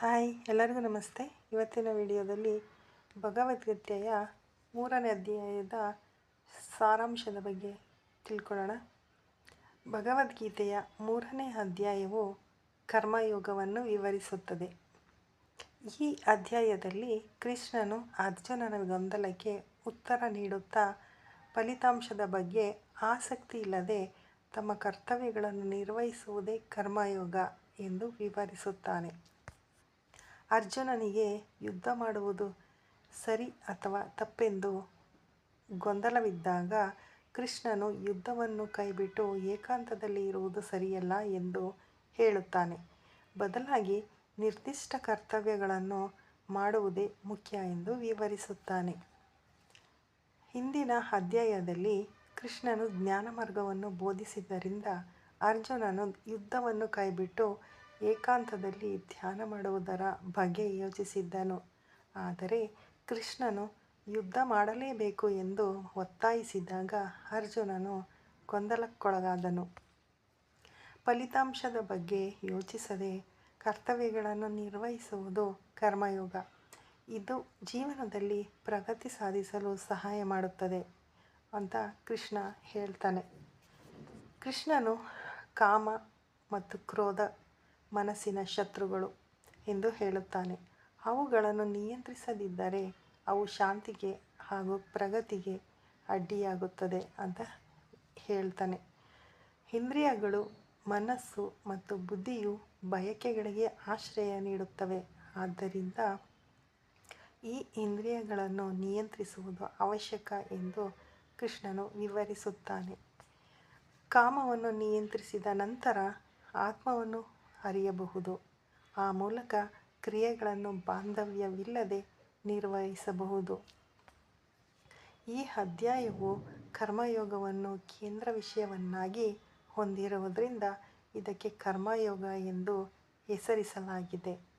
Hi, ಎಲ್ಲರಿಗೂ ನಮಸ್ತೆ. ಇವತ್ತಿನ ವಿಡಿಯೋದಲ್ಲಿ ಭಗವದ್ಗೀತೆಯ ಮೂರನೇ ಅಧ್ಯಾಯದ ಸಾರಾಂಶದ ಬಗ್ಗೆ ತಿಳ್ಕೊಳ್ಳೋಣ. ಭಗವದ್ಗೀತೆಯ ಮೂರನೇ ಅಧ್ಯಾಯವು ಕರ್ಮಯೋಗವನ್ನು ವಿವರಿಸುತ್ತದೆ. ಈ ಅಧ್ಯಾಯದಲ್ಲಿ ಕೃಷ್ಣನು ಅರ್ಜುನನ ಗೊಂದಲಕ್ಕೆ ಉತ್ತರ ನೀಡುತ್ತಾ, ಫಲಿತಾಂಶದ ಬಗ್ಗೆ ಆಸಕ್ತಿ ಇಲ್ಲದೆ ತಮ್ಮ ಕರ್ತವ್ಯಗಳನ್ನು ನಿರ್ವಹಿಸುವುದೇ ಕರ್ಮಯೋಗ ಎಂದು ವಿವರಿಸುತ್ತಾನೆ. ಅರ್ಜುನನಿಗೆ ಯುದ್ಧ ಮಾಡುವುದು ಸರಿ ಅಥವಾ ತಪ್ಪೆಂದು ಗೊಂದಲವಿದ್ದಾಗ ಕೃಷ್ಣನು ಯುದ್ಧವನ್ನು ಕೈಬಿಟ್ಟು ಏಕಾಂತದಲ್ಲಿ ಇರುವುದು ಸರಿಯಲ್ಲ ಎಂದು ಹೇಳುತ್ತಾನೆ. ಬದಲಾಗಿ ನಿರ್ದಿಷ್ಟ ಕರ್ತವ್ಯಗಳನ್ನು ಮಾಡುವುದೇ ಮುಖ್ಯ ಎಂದು ವಿವರಿಸುತ್ತಾನೆ. ಹಿಂದಿನ ಅಧ್ಯಾಯದಲ್ಲಿ ಕೃಷ್ಣನು ಜ್ಞಾನ ಮಾರ್ಗವನ್ನು ಬೋಧಿಸಿದ್ದರಿಂದ ಅರ್ಜುನನು ಯುದ್ಧವನ್ನು ಕೈಬಿಟ್ಟು ಏಕಾಂತದಲ್ಲಿ ಧ್ಯಾನ ಮಾಡುವುದರ ಬಗ್ಗೆ ಯೋಚಿಸಿದ್ದನು. ಆದರೆ ಕೃಷ್ಣನು ಯುದ್ಧ ಮಾಡಲೇಬೇಕು ಎಂದು ಒತ್ತಾಯಿಸಿದಾಗ ಅರ್ಜುನನು ಗೊಂದಲಕ್ಕೊಳಗಾದನು. ಫಲಿತಾಂಶದ ಬಗ್ಗೆ ಯೋಚಿಸದೆ ಕರ್ತವ್ಯಗಳನ್ನು ನಿರ್ವಹಿಸುವುದು ಕರ್ಮಯೋಗ. ಇದು ಜೀವನದಲ್ಲಿ ಪ್ರಗತಿ ಸಾಧಿಸಲು ಸಹಾಯ ಮಾಡುತ್ತದೆ ಅಂತ ಕೃಷ್ಣ ಹೇಳ್ತಾನೆ. ಕೃಷ್ಣನು ಕಾಮ ಮತ್ತು ಕ್ರೋಧ ಮನಸ್ಸಿನ ಶತ್ರುಗಳು ಎಂದು ಹೇಳುತ್ತಾನೆ. ಅವುಗಳನ್ನು ನಿಯಂತ್ರಿಸದಿದ್ದರೆ ಅವು ಶಾಂತಿಗೆ ಹಾಗೂ ಪ್ರಗತಿಗೆ ಅಡ್ಡಿಯಾಗುತ್ತದೆ ಅಂತ ಹೇಳ್ತಾನೆ. ಇಂದ್ರಿಯಗಳು, ಮನಸ್ಸು ಮತ್ತು ಬುದ್ಧಿಯು ಬಯಕೆಗಳಿಗೆ ಆಶ್ರಯ ನೀಡುತ್ತವೆ. ಆದ್ದರಿಂದ ಈ ಇಂದ್ರಿಯಗಳನ್ನು ನಿಯಂತ್ರಿಸುವುದು ಅವಶ್ಯಕ ಎಂದು ಕೃಷ್ಣನು ವಿವರಿಸುತ್ತಾನೆ. ಕಾಮವನ್ನು ನಿಯಂತ್ರಿಸಿದ ನಂತರ ಆತ್ಮವನ್ನು ಅರಿಯಬಹುದು. ಆ ಮೂಲಕ ಕ್ರಿಯೆಗಳನ್ನು ಬಾಂಧವ್ಯವಿಲ್ಲದೆ ನಿರ್ವಹಿಸಬಹುದು. ಈ ಅಧ್ಯಾಯವು ಕರ್ಮಯೋಗವನ್ನು ಕೇಂದ್ರ ವಿಷಯವನ್ನಾಗಿ ಹೊಂದಿರುವುದರಿಂದ ಇದಕ್ಕೆ ಕರ್ಮಯೋಗ ಎಂದು ಹೆಸರಿಸಲಾಗಿದೆ.